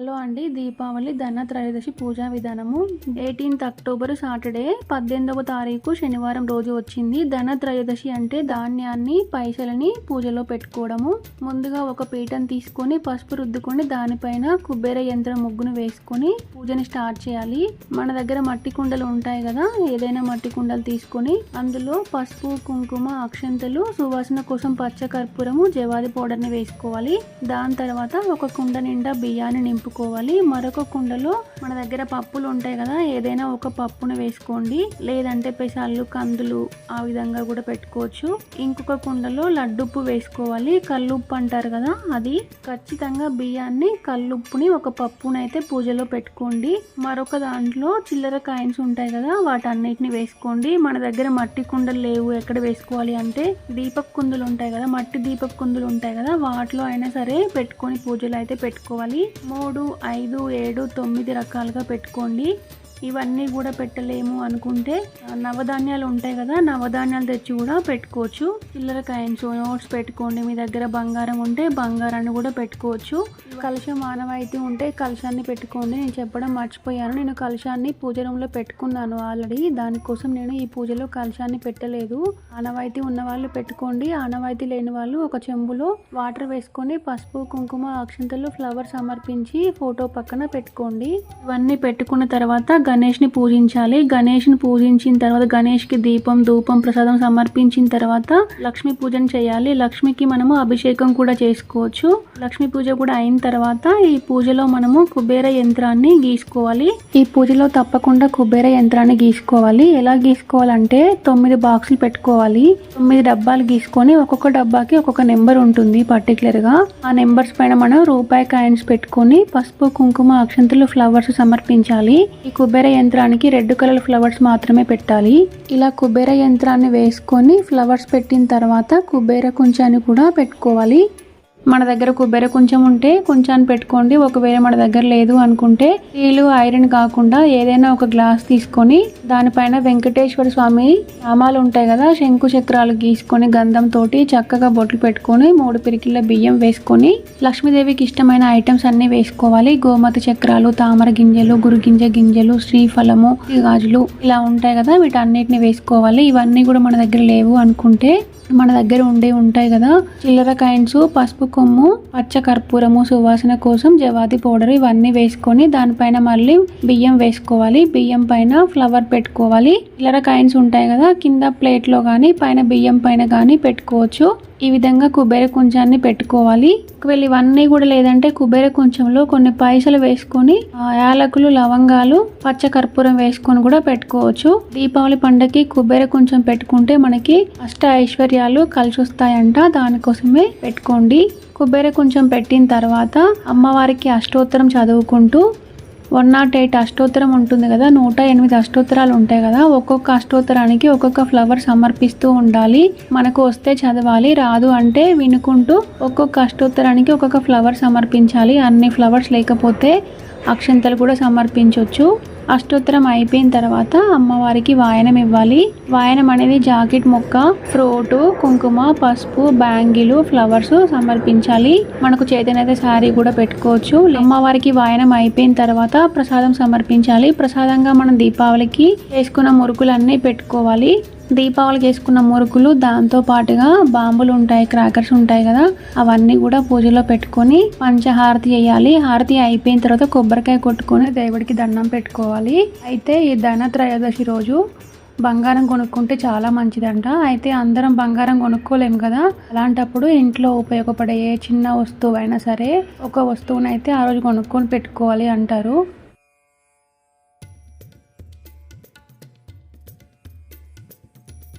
Hello అండి దీపావళి ధన త్రయోదశి పూజా విధానము. ఎయిటీన్త్ అక్టోబర్ సాటర్డే పద్దెనిమిదవ తారీఖు శనివారం రోజు వచ్చింది. ధన త్రయోదశి అంటే ధాన్యాన్ని పైసలని పూజలో పెట్టుకోవడము. ముందుగా ఒక పీఠను తీసుకొని పసుపు రుద్దుకొని దానిపైన కుబేర యంత్రం ముగ్గును వేసుకొని పూజని స్టార్ట్ చేయాలి. మన దగ్గర మట్టి కుండలు ఉంటాయి కదా ఏదైనా మట్టి కుండలు తీసుకొని అందులో పసుపు కుంకుమ అక్షంతలు సువాసన కోసం పచ్చ కర్పూరము జవాది పౌడర్ని వేసుకోవాలి. దాని తర్వాత ఒక కుండ నిండా బియ్యాన్ని నింపు పెట్టుకోవాలి మరొక కుండలో మన దగ్గర పప్పులు ఉంటాయి కదా ఏదైనా ఒక పప్పును వేసుకోండి. లేదంటే పెసాలు కందులు ఆ విధంగా కూడా పెట్టుకోవచ్చు. ఇంకొక కుండలో లడ్డుప్పు వేసుకోవాలి. కల్లుప్పు అంటారు కదా అది ఖచ్చితంగా బియ్యాన్ని కల్లుప్పుని ఒక పప్పునైతే పూజలో పెట్టుకోండి. మరొక దాంట్లో చిల్లర కాయిన్స్ ఉంటాయి కదా వాటన్నిటిని వేసుకోండి. మన దగ్గర మట్టి కుండలు లేవు ఎక్కడ వేసుకోవాలి అంటే దీపక్ కుందులు ఉంటాయి కదా మట్టి దీపక్ కుందులు ఉంటాయి కదా వాటిలో అయినా సరే పెట్టుకొని పూజలు అయితే పెట్టుకోవాలి. మూడు ఐదు ఏడు తొమ్మిది రకాలుగా పెట్టుకోండి. ఇవన్నీ కూడా పెట్టలేము అనుకుంటే నవధాన్యాలు ఉంటాయి కదా నవధాన్యాలు తెచ్చి కూడా పెట్టుకోవచ్చు. చిల్లర కాయిన్స్ నోట్స్ పెట్టుకోండి మీ దగ్గర బంగారం ఉంటే బంగారాన్ని కూడా పెట్టుకోవచ్చు. కలశం మానవాయితీ ఉంటే కలశాన్ని పెట్టుకోండి. నేను చెప్పడం మర్చిపోయాను. నేను కలశాన్ని పూజ రూమ్లో పెట్టుకున్నాను ఆల్రెడీ. దానికోసం నేను ఈ పూజలో కలశాన్ని పెట్టలేదు. ఆనవాయితీ ఉన్న వాళ్ళు పెట్టుకోండి. ఆనవాయితీ లేని వాళ్ళు ఒక చెంబులో వాటర్ వేసుకొని పసుపు కుంకుమ అక్షంతలు ఫ్లవర్ సమర్పించి ఫోటో పక్కన పెట్టుకోండి. ఇవన్నీ పెట్టుకున్న తర్వాత గణేష్ని పూజించాలి. గణేష్ని పూజించిన తర్వాత గణేష్కి దీపం ధూపం ప్రసాదం సమర్పించిన తర్వాత లక్ష్మీ పూజను చేయాలి. లక్ష్మికి మనము అభిషేకం కూడా చేసుకోవచ్చు. లక్ష్మీ పూజ కూడా అయిన తర్వాత ఈ పూజలో మనము కుబేర యంత్రాన్ని గీసుకోవాలి. ఈ పూజలో తప్పకుండా కుబేర యంత్రాన్ని గీసుకోవాలి. ఎలా గీసుకోవాలంటే తొమ్మిది బాక్సులు పెట్టుకోవాలి. తొమ్మిది డబ్బాలు గీసుకొని ఒక్కొక్క డబ్బాకి ఒక్కొక్క నెంబర్ ఉంటుంది పర్టికులర్గా ఆ నెంబర్స్ పైన మనం రూపాయి కాయిన్స్ పెట్టుకొని పసుపు కుంకుమ అక్షంతులు ఫ్లవర్స్ సమర్పించాలి. ఈ కుబేర యంత్రానికి రెడ్ కలర్ ఫ్లవర్స్ మాత్రమే పెట్టాలి. ఇలా కుబేర యంత్రాన్ని వేసుకొని ఫ్లవర్స్ పెట్టిన తర్వాత కుబేర కుంచాన్ని కూడా పెట్టుకోవాలి. మన దగ్గర కొబ్బరి కొంచెం ఉంటే కొంచెం పెట్టుకోండి. ఒకవేళ మన దగ్గర లేదు అనుకుంటే స్టీలు ఐరన్ కాకుండా ఏదైనా ఒక గ్లాస్ తీసుకొని దానిపైన వెంకటేశ్వర స్వామి నామాలు ఉంటాయి కదా శంకు చక్రాలు గీసుకొని గంధం తోటి చక్కగా బొట్లు పెట్టుకొని మూడు పిరికిళ్ళ బియ్యం వేసుకొని లక్ష్మీదేవికి ఇష్టమైన ఐటమ్స్ అన్ని వేసుకోవాలి. గోమతి చక్రాలు తామర గింజలు గురుగింజ గింజలు శ్రీఫలము గాజులు ఇలా ఉంటాయి కదా వీటన్నిటిని వేసుకోవాలి. ఇవన్నీ కూడా మన దగ్గర లేవు అనుకుంటే మన దగ్గర ఉండే ఉంటాయి కదా చిల్లర కాయిన్స్ పసుపు కొమ్ము పచ్చ కర్పూరము సువాసన కోసం జవాది పౌడర్ ఇవన్నీ వేసుకొని దానిపైన మళ్ళీ బియ్యం వేసుకోవాలి. బియ్యం పైన ఫ్లవర్ పెట్టుకోవాలి. ఇలర కాయిన్స్ ఉంటాయి కదా కింద ప్లేట్లో కానీ పైన బియ్యం పైన కానీ పెట్టుకోవచ్చు. ఈ విధంగా కుబేర కుంచాన్ని పెట్టుకోవాలి. ఒకవేళ ఇవన్నీ కూడా లేదంటే కుబేర కుంచంలో కొన్ని పైసలు వేసుకొని ఆ యాలకులు లవంగాలు పచ్చ కర్పూరం వేసుకొని కూడా పెట్టుకోవచ్చు. దీపావళి పండగకి కుబేర కుంచం పెట్టుకుంటే మనకి అష్ట ఐశ్వర్యాలు కలిసి వస్తాయంట దానికోసమే పెట్టుకోండి. కుబేర కుంచం పెట్టిన తర్వాత అమ్మవారికి అష్టోత్తరం చదువుకుంటూ వన్ నాట్ ఎయిట్ అష్టోత్తరం ఉంటుంది కదా నూట ఎనిమిది అష్టోత్తరాలు ఉంటాయి కదా ఒక్కొక్క అష్టోత్తరానికి ఒక్కొక్క ఫ్లవర్ సమర్పిస్తూ ఉండాలి. మనకు వస్తే చదవాలి రాదు అంటే వినుకుంటూ ఒక్కొక్క అష్టోత్తరానికి ఒక్కొక్క ఫ్లవర్ సమర్పించాలి. అన్ని ఫ్లవర్స్ లేకపోతే అక్షంతలు కూడా సమర్పించవచ్చు అష్టోత్తరం అయిపోయిన తర్వాత అమ్మవారికి వాయనం ఇవ్వాలి. వాయనం అనేది జాకెట్ మొక్క ఫ్రూటు కుంకుమ పసుపు బ్యాంగిలు ఫ్లవర్స్ సమర్పించాలి. మనకు చేతనైతే శారీ కూడా పెట్టుకోవచ్చు. అమ్మవారికి వాయనం అయిపోయిన తర్వాత ప్రసాదం సమర్పించాలి. ప్రసాదంగా మనం దీపావళికి వేసుకున్న మురుకులన్నీ పెట్టుకోవాలి. దీపావళికి వేసుకున్న మురుకులు దాంతో పాటుగా బాంబులు ఉంటాయి క్రాకర్స్ ఉంటాయి కదా అవన్నీ కూడా పూజలో పెట్టుకొని పంచహారతి చేయాలి. హారతి అయిపోయిన తర్వాత కొబ్బరికాయ కొట్టుకొని దేవుడికి దండం పెట్టుకోవాలి. అయితే ఈ ధన త్రయోదశి రోజు బంగారం కొనుక్కుంటే చాలా మంచిదంట. అయితే అందరం బంగారం కొనుక్కోలేము కదా. అలాంటప్పుడు ఇంట్లో ఉపయోగపడే ఏ చిన్న వస్తువు అయినా సరే ఒక వస్తువునైతే ఆ రోజు కొనుక్కొని పెట్టుకోవాలి అంటారు.